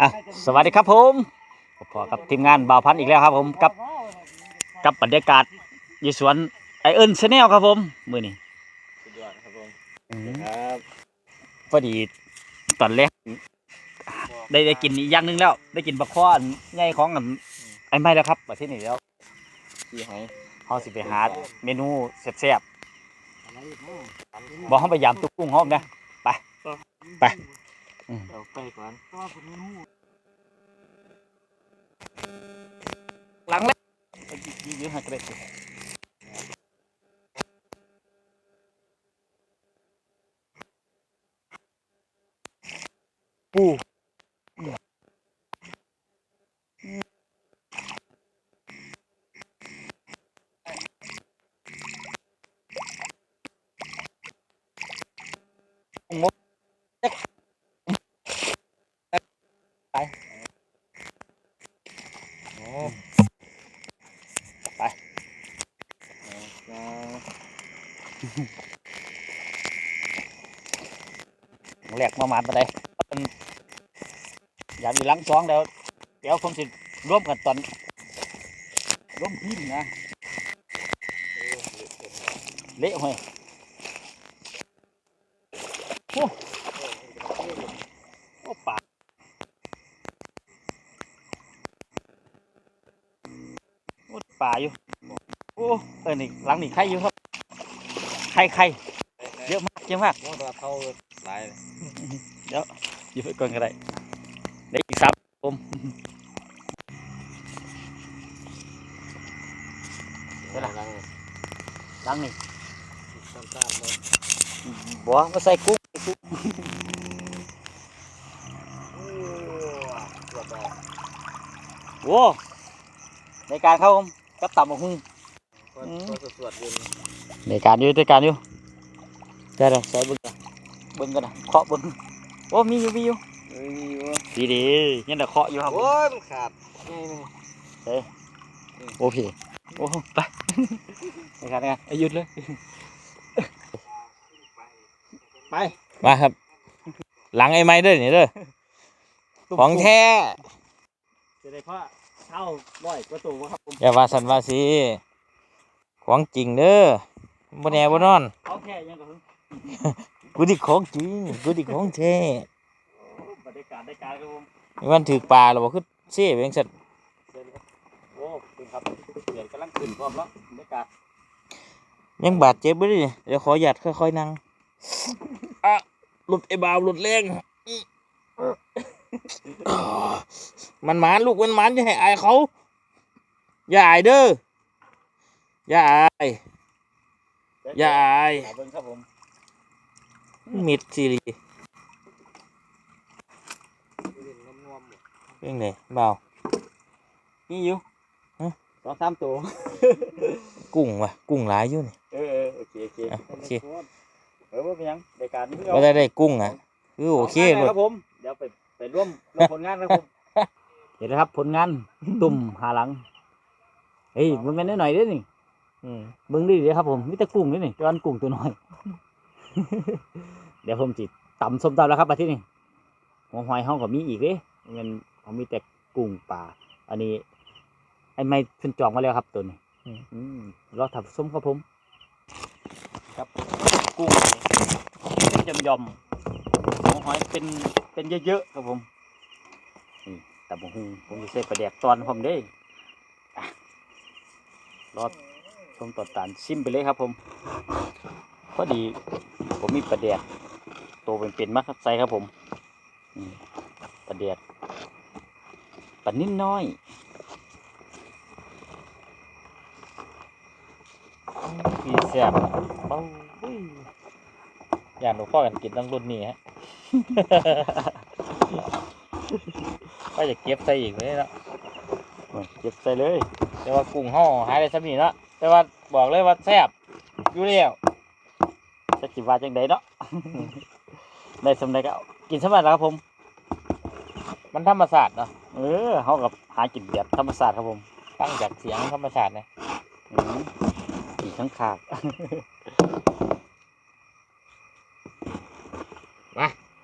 อะสวัสดีครับผมพอกับทีมงานบ่าวพันธุ์อีกแล้วครับผมกับกับบรรยากาศอยู่สวนไอเอิญชาแนลครับผมมือนี้สุดยอดครับผมครับพอดีตอนแรกได้ได้กินอีกอย่างหนึงแล้ว ได้กินบะข้ออันใหญ่ของอันไอ้ไม่แล้วครับประเทศนี้แล้วที่ให้เขาสิไปหาเมนูแซ่บๆบอกเขาไปยามตุกกุ้งหอมนะไปไป อืมเอาไปก่อนหลังแล้วยืมให้กระเด็น แหลกมาหมานไปเลยอยากมีหลังสองเดี๋ยวเดี๋ยวผมสิร่วมกันตอนร่วมพิมนะเละเฮ้ยโอ้โอ้ป่าโอ้ป่าอยู่โอ้เออนี่หลังนี่ไข่อยู่ครับไข่ไข่เยอะมากเยอะมากเท่า หลายเลยหยิบไปก่อนก็ได้ได้อีกสามผมเวลาลังล้างนี่ตามตามเลยบัวมาใส่กุ้งโอ้ตัวต่อโว้ในการเข้าผมกับตับกหุ้งตัวอืมตัวสวดๆเย็นในการอยู่ในการอยู่ได้เลยใส่เบิ้งกัน เบิ้งกันนะเคาะเบิ้งโอ้มีอยู่มีอยู่เอ้ยมีวะดีดีๆยังแต่เคาะอยู่ครับผมโอ้ยมันขาดไงนี่โอเคโอ้ไปในการในการเอาหยุดเลย ไปมาครับ หลังไอ้ไม้เด้อนี่เด้อของแท้จะได้เพราะเช่าร้อยกว่าตัวบ่ครับผมอย่าว่าสันว่าสิของจริงเด้อบ่แน่บ่นอนเขาแค่ยังกับ กูดิของจริงกูดิของแท้บรรยากาศได้การครับผมนี่มันถือปลาแล้วบ่คือเซ่ไปจังซั่นเชิญครับโอ้เป็นครับเดือนกำลังขึ้นพร้อมแล้วบรรยากาศยังบาดเจ็บบ่ดิเดี๋ยวขอหยัดค่อยๆนั่งอะหลุดไอ้บาวหลุดแรงอื้อมันหมานลูกมันหมานอย่าให้อายเขา อย่าอายเด้อ อย่าอาย อย่าอายหาเบิ้งครับผม มิดซีรีส์เล่นงอมๆหมดเรื่องไหนเบานี่อยู่ฮะสองสามตัว กุ้งว่ะ กุ้งหลายอยู่นี่ เออเออโอเคโอเคอะโอเค เออว่าเป็นหยังรายการนี้ว่าได้ได้กุ้งอะคือโอเคเลเลยครับผม เดี๋ยวไปไปร่วมร่วมผลงานนะครับผม เห็นนะครับผลงานตุ่มหาหลัง เฮ้ยมันเป็นน้อยๆเด้อนี่อืมเบิ้งดิเดี๋ยวครับผมมีแต่กุ้งนี่นี่จอนกุ้งตัวน้อย เดี๋ยวผมจิตำส้มตำแล้วครับมาที่นี่หัวหอยห้องก็มีอีกเด้มันเขามีแต่กุ้งป่า อันนี้ ไอ้ไม่ขึ้นจองมาแล้วครับตัวนี้อืมรอถับส้มครับผม ครับกุ้งเป็นยำยำหัวหอยเป็นเป็นเยอะๆครับผมนี่แต่ผมผมจะใส่ปลาแดกตอนผมเด้อะรอชมต่อตานซิมไปเลยครับผม พอดี ผมมีปลาแดกตัวเป็นๆมากครับใส่ครับผมอืมปลาแดกปลานิ่นน้อยพี่แซ่บเป้าอุ้ยอยากหนูพ่อกันกินต้องรุ่นนี้ฮะก็จะเก็บใส่อีกเลยเนาะเก็บใส่เลย แต่ว่ากุ้งห่อหายได้สักนิดเนาะแต่ว่าบอกเลยว่าแซ่บอยู่แล้ว จะจิว่าจังใดเนาะ ได้สำเร็จก็เอากินสำเร็จแล้วครับผม มันธรรมศาสตร์เนาะ เออเขากับหากินแบบธรรมศาสตร์ครับผม ตั้งจากเสียงธรรมศาสตร์นะอืมขี่ข้างขาก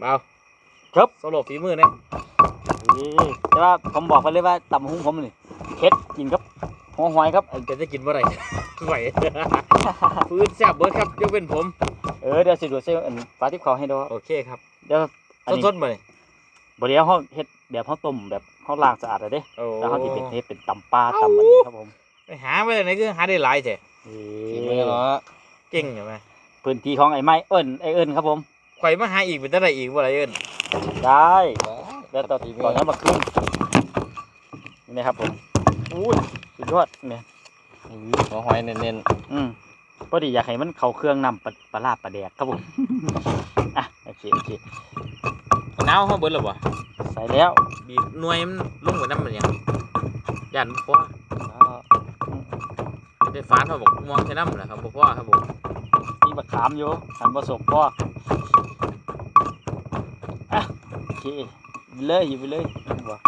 เบาครับโซโล่ฝีมือเนี่ยนี่แต่ว่าผมบอกไปเลยว่าตำหุ้งผมนี่เผ็ดกินกับหัวหอยครับอันเป็นจะกินเมื่อไหร่ไหวพื้นแซ่บเบิร์ดครับยกเป็นผมเออเดี๋ยวสิดูเซลอันปลาทิพเขาให้ดูโอเคครับเดี๋ยวอันนี้สดๆมาเลยบเดี๋ยวเขาเฮ็ดแบบเขาต้มแบบเขาล้างสะอาดเลยเด้โอ้แล้วเขาสิเป็นเฮ็ดเป็นตำปลาตำอันนี้ครับผมไปหาไปไหนคือหาได้หลายแท้กินไม่เนาะเก่งใช่ไหมพื้นที่ของไอ้ไม้เอิ้นไอ้เอิ้นครับผม ข่อยมาหาอีกเป็นอะไรอีกบ่ไรเอิ้นได้แล้วตอนตอนนั้นมาขึ้นนี่นะครับผมอู้ยสุดยอดเนี่ยหัวหอยเน้นอืม พอดีอยากให้มันเข้าเครื่องนำปลาปลาลาปลาแดกครับผมอะโอเคโอเคหนาวเขาเบิดหรอวะใส่แล้วบีบหน่วยมันลงไปน้ำมันยังยันบ่พอๆได้ฟ้านเขาบอกมองแค่น้ำนะครับบ่พอครับผมมีบักขามอยู่หันผสมพ่ออะโอเคหยิบเลยหยิบไปเลยบ่หยิบเลยหยิบ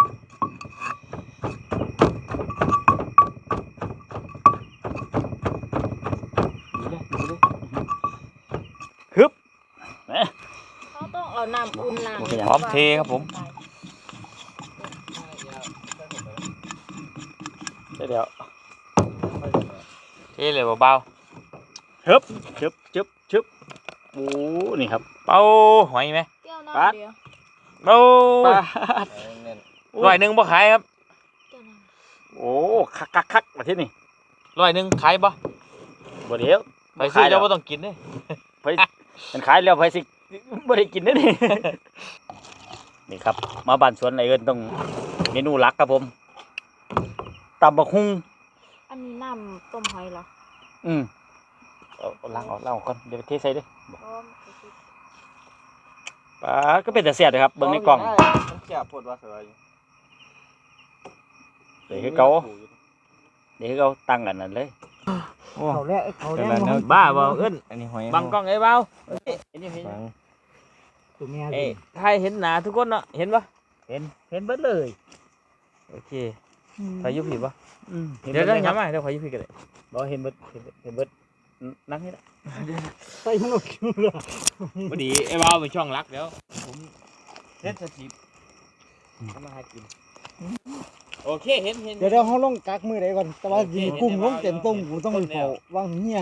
เขาต้องเอาน้ำอุ่นล้างโอเคพร้อมเทครับผมได้เดี๋ยวเทเลยเบาฮึบชึบชึบชึบโอ้นี่ครับๆเป่าหอยไหมแก้วปั๊ดน้ำเดียวเป่าปลาเน้นร้อยหนึ่งบ่ขายครับแก้วน้ำโอ้คักคักคักมาที่นี่ร้อยหนึ่งขายบ่บ่เดี๋ยวไปซื้อแล้เจ้าวบ่ต้องกินเด้ไป มันขายแล้วไปสิบ่ได้กินเด้อนี่นี่ครับ มาบ้านสวนไอเอิ้นต้องเมนูหลักครับผมตำบักหุ่งอันนี้น้ำต้มหอยเหรออืมเอาเอาล้างออกล้างออกก่อนเดี๋ยวไปเทใส่เด้อเพราะว่ามันจะติดปลาก็เป็นแต่เสียดเลยครับเบิ่งในกล่องมันแซ่บโพดว่าเสืออยู่เดี๋ยวคือเก่าเดี๋ยวคือเก่าตั้งกันนั่นเลย เขาแรกเขาแรแต่กละมันเนื้อบ้าบ่เอิ้นอันนี้หอยบังกล้องไอ้เบาเห็นอยู่เห็นอยู่บังตัวเมียเอ้ยถ่ายเห็นหน้าทุกคนเนาะเห็นปะเห็นเห็นเบิดเลยโอเคถ่ายอยุผิดปะอืมห็นเดี๋ยวบิเดี๋ยวลครับย้ำมาเดี๋ยวขออยุผิดกันเลยบ่เห็นเบิดเห็นเบิดเห็นเบิดนั่งนี่ละใส่หัวคิ้วเลยพอดีไอ้เบาเป็นช่องรักเดี๋ยวผมเล่นสถิปทำมาให้กิน โอเคเห็นเห็น เดี๋ยวเดี๋ยวเขาลงกักมือไหนก่อน แต่ว่ายิงกุ้งลงเต็มต้มกูต้องไปเผาวางเงี้ย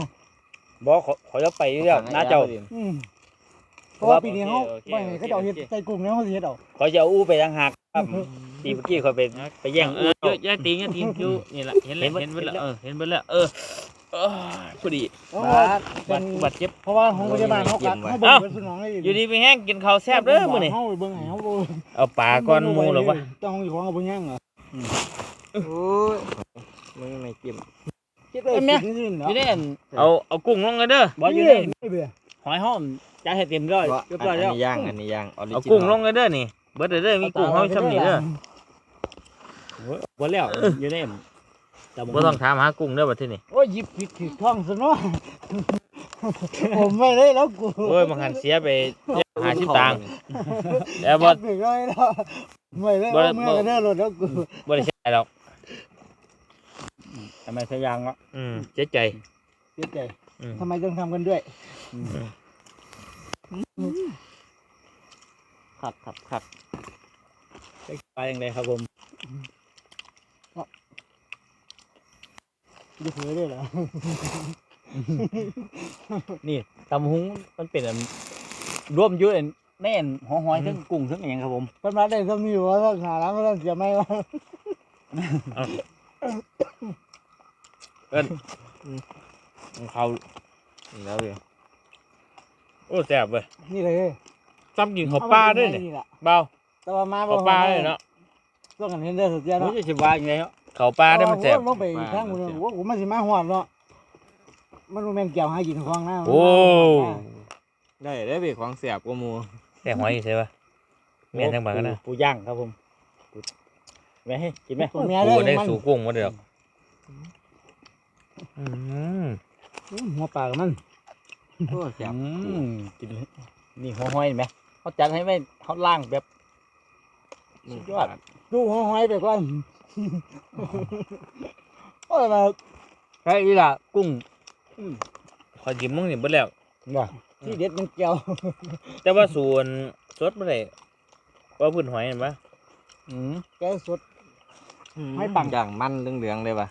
บ่ขอขอจะไปเรื่อยๆน้าเจ้า อืมเพราะว่าปีนี้เขาไม่ให้เขาจะเอาเห็ดใส่กุ้งแล้วเขาสิเห็ดเอาขอจะเอาอู้ไปทางหากครับปีเมื่อกี้เขาไปไปแย่งเออู้อเยอะย่าตีนย่าตีนคิวนี่แหละเห็นแล้วเห็นเบิดแล้วเออเห็นเบิดแล้วเออเออพอดีเพราะว่าเป็บาดนบาดเจ็บ เพราะว่าของพยาบาลเขากักเขาเบิ่งเป็นสนองเลยอยู่ดีไปแห้งกินข้าวแซ่บเด้อมื้อนี้เขาไปเบิ่งให้เขาเบิ่งเอาปลาก้อนหมูหรอวะเจ้าของอยู่ของเอาเบิ่งย่างเหรอ โอ้ยมึงไม่จิ้มคิดได้กินสิอเนาะยู่ในอันเอาเอากุ้งลงกันเด้อ บ่อยู่ในไม่เบื่อหอยห้อมจ่ายให้เต็มร้อยเรียบร้อยอันแล้วนี้ย่างอันนี้ย่างออริเอาจินกุ้งลงกันเด้อนี่ เบิดเด้อมีกุ้งเฮาซ้ำนี่เด้อบ่แล้วอยู่ในอันตำบักบ่ต้องถามหากุ้งเด้อบัดทีนี้โอ้ยหยิบผิดถือท้องซะเนาะผมไม่ได้แล้วกูโอ้ยบางหันเสียไปหาชิบตังค์แล้วบ่ จับอีกเลยแล้วไม่ได้เอาเมื่อกันเด้อรถแล้วกูบ่ได้ใช้หรอกทำไมใช้ยางวะอืมเจ๊ใจเสียใจอืมทำไมต้องทำกันด้วยครับครับครับไปยังไงครับผมจะเผยด้วยเหรอนี่ตำบักหุงมันเป็นอันร่วมอยู่อัน แน่นหัวหอยทั้งกุ้งทั้งอหย่างครับผมเพิ่นมาได้ซ้ำนี่ว่าต้องหาร้านก็ต้องเสียไหมวะของเขาแล้วเลยโอ้แซ่บเว้ยนี่เลยซ้ำกินข้าวปลาด้วยนี่นี่แหละเบาแต่ว่ามาข้าวปลาด้วยเนาะต้องกันเห็นได้สุดยอดผมเนาะจะสิว่าอย่างไรเนาะข้าวปลาได้มันแซ่บโอ้ลงไปอีกทางกูเลยว่ากูมาสิมาหอดเนาะมันบ่แม่นแก้วหากินของนะโอ้ ได้ได้เป็นของแซ่บกว่าหมู แต่หอยใช่ปะเมียนทั้งบางกันนะปูย่างครับผมปูแม่ให้กินไหมตัวเมียโอ้ได้ได้มันสู่กุ้งมาเด้ออืมอืมหัวปลากับมันโอ้แซ่บอืมกินเลยนี่หัวหอยเห็นไหมเขาจัดให้ไม่เขาล่างแบบสุดยอดดูหัวหอยไปก่อนโอ้ยแบบใช่อีหล่ะกุ้งขอจิ้มมึงนี่เบิดแล้วว่ะ ที่เด็ดมันแก้วแต่ว่าส่วนสดบ่ได้ว่าพื้นหอยเห็นปะอืมแกสด ไม่ปัง อย่างมันเหลืองๆเลยป่ะ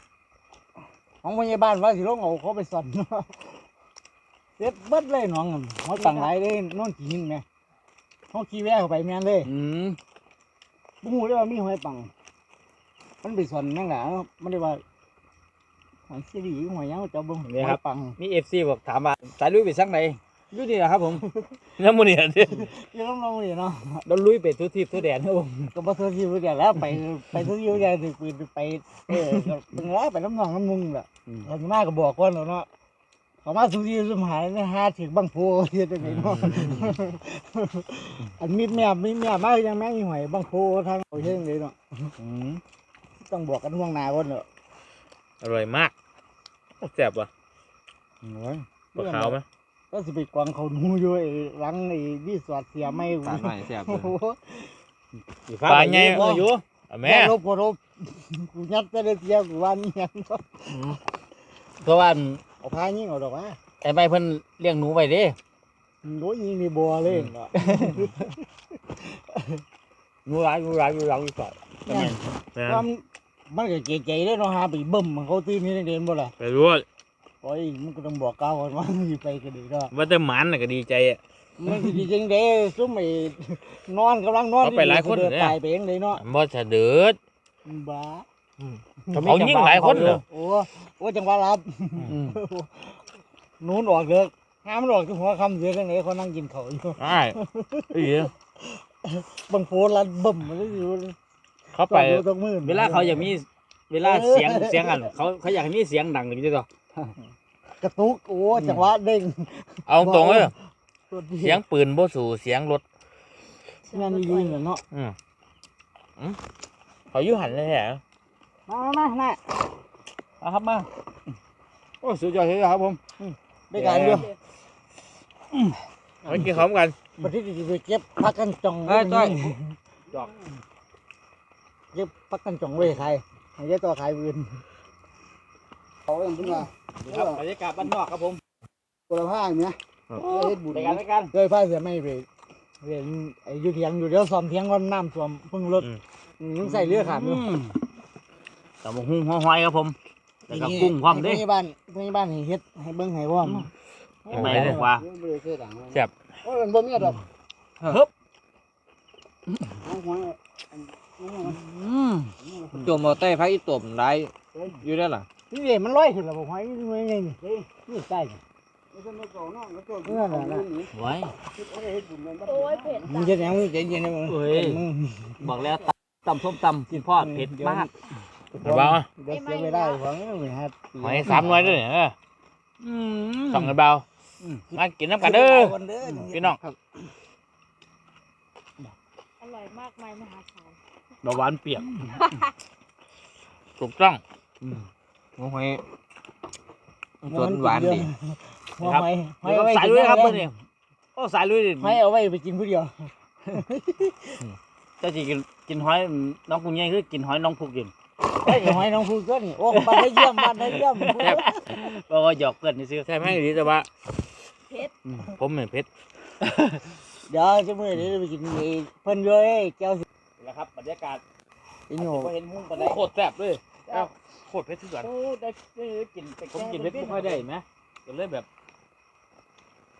ของพยาบาลว่าสิลงเอาเขาไปสั่นเด็ดเบิดเลยน้องอะหอยปังหลายเลยนอนกินแม่ห้องขี้แว่เข้าไปแม่นเลยอืมบุ้งหูได้ว่ามีหอยปัง มันไปสั่นนั่งหนามันได้ว่าหอยซีรีส์หอยหยังเจ้าเบุ้งหอยปัง มีเอฟซีบอกถามว่าสายลุยไปสักไหน อยู่นี่แหละครับผมน้ำมันเนี่ยดิยี่ต้องลองนี่เนาะเราลุยไปทุกทิพย์ทุกแดนครับผมก็บ่เท่าที่รู้จักแล้วไปไปทุกอยู่ใหญ่ถึงปืนไปเออก็เป็นร้ายไปน้ำหนองน้ำมุงแหละอืมเราจะมาก็บอกก่อนแล้วเนาะเขามาสุที่สุมหายเนี่ยหาถึงบางโพเฮ็ดจังไดเนาะอันมีแม่มีแม่มายังแม่มีหอยบางโพทางเอาเฮ็ดจังไดเนาะอืมต้องบอกกันล่วงหน้าก่อนเนาะอร่อยมากแซ่บว่ะโอ้ยปลาขาวไหม ก็สิไปกวางเขาหนูอยู่ไอ้หลังไอ้รีสอร์ทเสียไม่ปลาหน่อยแซ่บเลโอ้ยโหอีกปลาไงบ่อยู่อะแม่รบบ่รบกูยัดแต่เดียวกูว่านี่ยังเนาะเพราะว่าเอาพายิงเอาดอกว่าไอ้ไม่เพิ่นเลี้ยงหนูไว้เด้โอ้ยยิงนี่บัวเลยเนาะหนูหลายหนูหลายหนูหลายอยู่ก่อนเนี่ยแม่ว่ามันก็เก๋ๆเด้เนาะหาไปเบิ่มมันเขาตื่นนี่เด่นบ่ล่ะไปรู้ว่า โอ้ยมันก็ต้องบอกกล่าวก่อนว่าสิไปก็ดีเนาะว่าแต่หมันน่ะก็ดีใจอะ มันสิดีจังเด้ซุ่มไอ้นอนกำลังนอนเอาไปหลายคนเดินเนี่ยตายไปเองเลยเนาะบ่สะเดือดบ้าเขายิ่งหลายคนเหรอโอ้โอ้จังหวะรับอืมนู้นออกเด้อห้ามมันออกที่หัวค่ำเดือจังไดเขานั่งกินข้าวอยู่อ้ายอี๋บางโพลัดบิ่มมันอยู่เขาไปอยู่ตรงมือ เวลาเขาอยากมี เวลาเสียงเสียงอัน เขาเขาอยากให้มีเสียงดังอยู่จ้ะ กระตุกโอ้จังหวะเด้งเอาตรงเลยตัวดีเสียงปืนบ่สู่เสียงรถงานดีๆเนาะอืมอืมเขาอยู่หันเลยแหละมามามามาครับมาโอ้สุดยอดสุดยอดครับผมได้การอยู่ไปกินข้าวกันบัดนี้สิไปเก็บพักกันจ่องเอ้ยจ้อยดอกเก็บพักกันจ่องไว้ใครให้ยายต่อขายปืนเขาเองเพิ่นว่า ครับบรรยากาศบ้านนอกครับผมคนละผ้าอย่างเนี้ยเฮ็ดบุญในการในการเคยผ้าเสียไม่ไปเรียนไอ้อยู่เถียงอยู่เดี๋ยวซ้อมเถียงก่อนน้ำท่วมเพิ่งลดยังใส่เรือขาดอยู่ตำบักหุ่งหัวหอยครับผมแล้วก็กุ้งพร้อมเด้พยาบาลพยาบาลให้เฮ็ดให้เบิ่งให้พร้อมไม่บอกว่าแซ่บโอ้ยมันบ่มีดอกเฮ้บเอาหัวอืมจมเอาใต้พักอีตบได้อยู่ได้ล่ะ นี่เด้มันลอยขึ้นแล้วบ่หอยนี่มันยังนี่นี่ใต้นี่เออน่ะน่ะไว้โอ้ยเผ็ดมึงจะยังมึงใจเย็นนะมึงเอ้ย มึงบอกแล้วตำตำส้มตำกินพอดเผ็ดมากเอาเบาอะเดี๋ยวเสียไม่ได้หวังไม่ฮัดหอยสามหน่วยด้วยเนี่ยเอออืมสองกันเบามากินน้ำกันเด้อพี่น้องอร่อยมากมายมหาศาลเบาหวานเปียกถูกต้อง หัวหอยสวนหวานดี หัวหอยหอยเดี๋ยวเอาไว้สายกินลุยครับแล้เพื่วอนนี่โอ้สายลุยหอยเอาไว้ไปกินผู้เดียวเจ้าจีกินกินหอยน้องกุ้งใหญ่คือกินหอยน้องผูกกินไอ้ยหอยน้องพูดก็นี่โอ้บ้านได้เยี่ยมบ้านได้เยี่ยมบอกว่าหยอกเพื่อนนี่ซื้อใช่ไหมดีแต่ว่าเผ็ดผมเหมือนเพชรเดี๋ยวจะมื้อนี้ไปกินไอ้เพิ่นอยู่ไอ้แก้วสิแล้วครับบรรยากาศไอ้หนูพอเห็นมุ้งปานใดโคตรแซ่บเลย เอ้าโคตรเพชรทุกอย่างโอ้ได้ได้กินไปผมกินเผ็ดไม่ค่อยได้ไหมก็เลยแบบ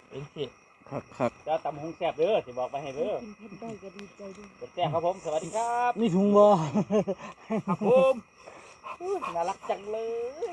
เป็นสิครับครับเจ้าตำหงแซ่บเด้อสิบอกไปให้เด้อกินเผ็ดได้ก็ดีใจด้วยแซ่บครับผมสวัสดีครับมีถุงบ่ครับผมอุ๊ยน่ารักจังเลย